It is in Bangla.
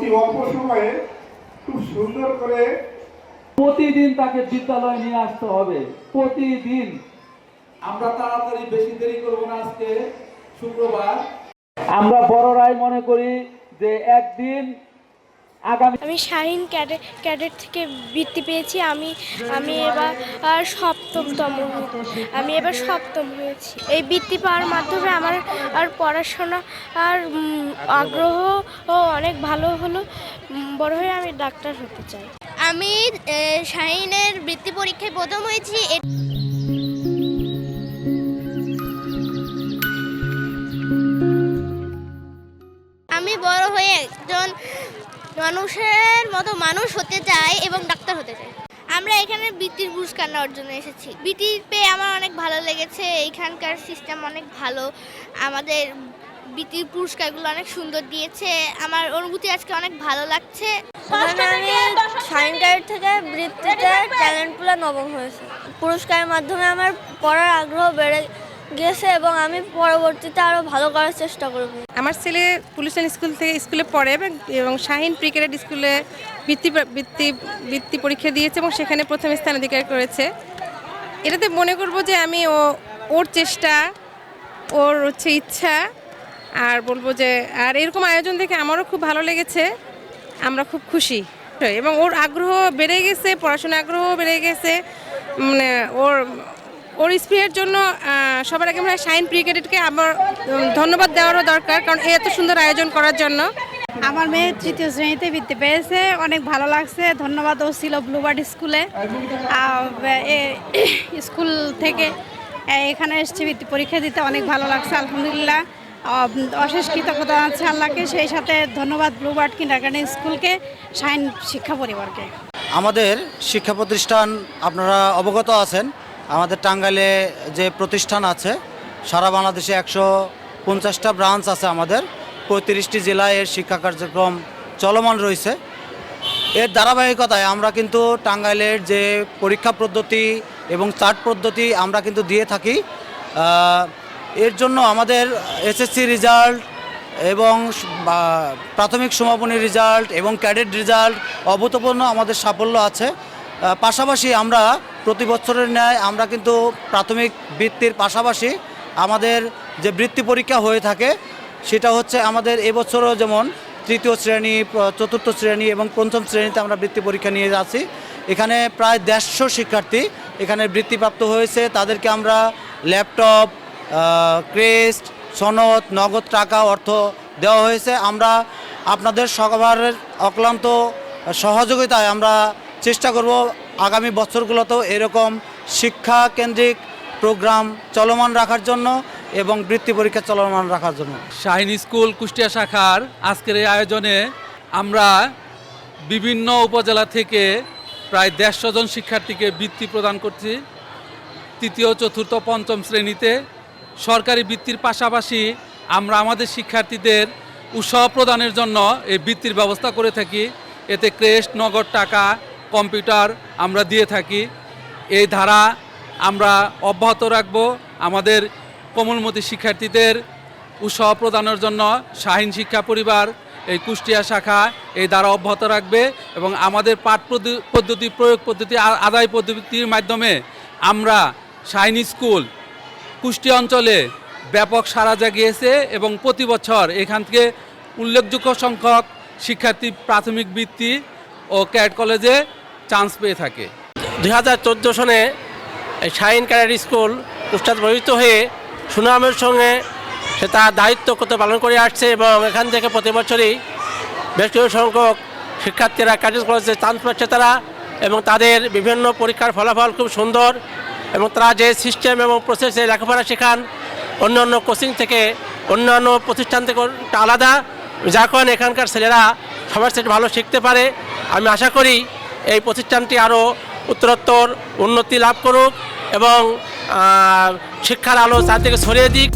অতি অল্প সময়ে খুব সুন্দর করে প্রতিদিন তাকে বিদ্যালয়ে নিয়ে আসতে হবে। প্রতিদিন। আমরা তাড়াতাড়ি বেশি দেরি করব না আজকে। শুক্রবার। আমরা বড়রাই মনে করি যে একদিন আমি শাহিন ক্যাডেট ক্যাডেট থেকে বৃত্তি পেয়েছি। আমি আমি এবার আর সপ্তমতম আমি এবার সপ্তম হয়েছি। এই বৃত্তি পাওয়ার মাধ্যমে আমার আর পড়াশোনা আর আগ্রহ ও অনেক ভালো হলো। বড় হয়ে আমি ডাক্তার হতে চাই। আমি শাহিনের বৃত্তি পরীক্ষায় প্রথম হয়েছি। মানুষের মতো মানুষ হতে চাই এবং ডাক্তার হতে চাই আমরা এখানে বৃত্তির পুরস্কার নেওয়ার জন্য এসেছি। বৃত্তি পেয়ে আমার অনেক ভালো লেগেছে। এইখানকার সিস্টেম অনেক ভালো। আমাদের বৃত্তির পুরস্কারগুলো অনেক সুন্দর দিয়েছে। আমার অনুভূতি আজকে অনেক ভালো লাগছে। আমি গাইড থেকে বৃত্তিতে ট্যালেন্টগুলো নবম হয়েছে। পুরস্কারের মাধ্যমে আমার পড়ার আগ্রহ বেড়ে গিয়েছে এবং আমি পরবর্তীতে আরও ভালো করার চেষ্টা করব। আমার ছেলে পুলিশ স্কুল থেকে স্কুলে পড়ে এবং এবং শাহিন ক্রিকেট স্কুলে বৃত্তি বৃত্তি বৃত্তি পরীক্ষা দিয়েছে এবং সেখানে প্রথম স্থান অধিকার করেছে। এটাতে মনে করব যে আমি ও ওর চেষ্টা, ওর হচ্ছে ইচ্ছা, আর বলব যে আর এরকম আয়োজন দেখে আমারও খুব ভালো লেগেছে। আমরা খুব খুশি। এবং ওর আগ্রহ বেড়ে গেছে পড়াশোনা আগ্রহ বেড়ে গেছে। মানে ওর ওর স্পিডের জন্য সবার আগে আমরা শাইন ক্রিকেটকে আমার ধন্যবাদ দেওয়ারও দরকার কারণ এ এত সুন্দর আয়োজন করার জন্য। আমার মেয়ে তৃতীয় শ্রেণীতে বৃত্তি পেয়েছে অনেক ভালো লাগছে ধন্যবাদ ও ছিল ব্লুবার্ড স্কুলে এ- স্কুল থেকে এখানে এসেছি বৃত্তি পরীক্ষা দিতে অনেক ভালো লাগছে আলহামদুলিল্লাহ। অশেষ কৃতজ্ঞতা আছে আল্লাহকে সেই সাথে ধন্যবাদ ব্লুবার্ড কিন্ডারগার্ডেন স্কুলকে সাইন শিক্ষা পরিবারকে। আমাদের শিক্ষা প্রতিষ্ঠান আপনারা অবগত আছেন। আমাদের টাঙ্গাইলে যে প্রতিষ্ঠান আছে, সারা বাংলাদেশে একশো পঞ্চাশটা ব্রাঞ্চ আছে আমাদের। পঁয়ত্রিশটি জেলায় এর শিক্ষা কার্যক্রম চলমান রয়েছে। এর ধারাবাহিকতায় আমরা কিন্তু টাঙ্গাইলের যে পরীক্ষা পদ্ধতি এবং চার্ট পদ্ধতি আমরা কিন্তু দিয়ে থাকি। এর জন্য আমাদের এসএসসি রেজাল্ট এবং প্রাথমিক সমাপনী রেজাল্ট এবং ক্যাডেট রেজাল্ট অভূতপূর্ণ আমাদের সাফল্য আছে। পাশাপাশি আমরা প্রতি বছরের ন্যায় আমরা কিন্তু প্রাথমিক বৃত্তির পাশাপাশি আমাদের যে বৃত্তি পরীক্ষা হয়ে থাকে, সেটা হচ্ছে আমাদের এবছরও যেমন তৃতীয় শ্রেণি চতুর্থ শ্রেণি এবং পঞ্চম শ্রেণীতে আমরা বৃত্তি পরীক্ষা নিয়ে যাচ্ছি। এখানে প্রায় দেড়শো শিক্ষার্থী এখানে বৃত্তিপ্রাপ্ত হয়েছে। তাদেরকে আমরা ল্যাপটপ ক্রেস্ট, সনদ, নগদ টাকা, অর্থ দেওয়া হয়েছে। আমরা আপনাদের সবার অক্লান্ত সহযোগিতায় আমরা চেষ্টা করব আগামী বছরগুলোতেও এরকম শিক্ষা কেন্দ্রিক প্রোগ্রাম চলমান রাখার জন্য এবং বৃত্তি পরীক্ষা চলমান রাখার জন্য। শাহিন স্কুল কুষ্টিয়া শাখার আজকের এই আয়োজনে আমরা বিভিন্ন উপজেলা থেকে প্রায় দেড়শো জন শিক্ষার্থীকে বৃত্তি প্রদান করছি। তৃতীয়, চতুর্থ, পঞ্চম শ্রেণীতে সরকারি বৃত্তির পাশাপাশি আমরা আমাদের শিক্ষার্থীদের উৎসাহ প্রদানের জন্য এই বৃত্তির ব্যবস্থা করে থাকি। এতে ক্রেস্ট, নগদ টাকা কম্পিউটার আমরা দিয়ে থাকি। এই ধারা আমরা অব্যাহত রাখব আমাদের কোমলমতি শিক্ষার্থীদের উৎসাহ প্রদানের জন্য। শাহিন শিক্ষা পরিবার, এই কুষ্টিয়া শাখা এই দ্বারা অব্যাহত রাখবে এবং আমাদের পাঠ পদ্ধ- পদ্ধতি, প্রয়োগ পদ্ধতি আদায় পদ্ধতির মাধ্যমে আমরা শাহিন স্কুল কুষ্টিয়া অঞ্চলে ব্যাপক সাড়া জাগিয়েছে এবং প্রতি বছর এখান থেকে উল্লেখযোগ্য সংখ্যক শিক্ষার্থী প্রাথমিক বৃত্তি ও ক্যাট কলেজে চান্স পেয়ে থাকে। দুই হাজার চোদ্দ সনে শাহিন ক্যাডেট স্কুল উস্তাদ প্রভাবিত হয়ে সুনামের সঙ্গে সে তার দায়িত্ব কত পালন করে আসছে এবং এখান থেকে প্রতি বছরই বেশ কিছু সংখ্যক শিক্ষার্থীরা ক্যাডেট কলেজে চান্স পাচ্ছে তারা এবং তাদের বিভিন্ন পরীক্ষার ফলাফল খুব সুন্দর এবং তারা যে সিস্টেম এবং প্রসেসে লেখাপড়া শেখান অন্য অন্য কোচিং থেকে, অন্যান্য প্রতিষ্ঠান থেকে আলাদা। যার কারণে এখানকার ছেলেরা সবার সাথে ভালো শিখতে পারে। আমি আশা করি এই প্রতিষ্ঠানটি আরও উত্তরোত্তর উন্নতি লাভ করুক এবং শিক্ষার আলো চারদিকে ছড়িয়ে দিক।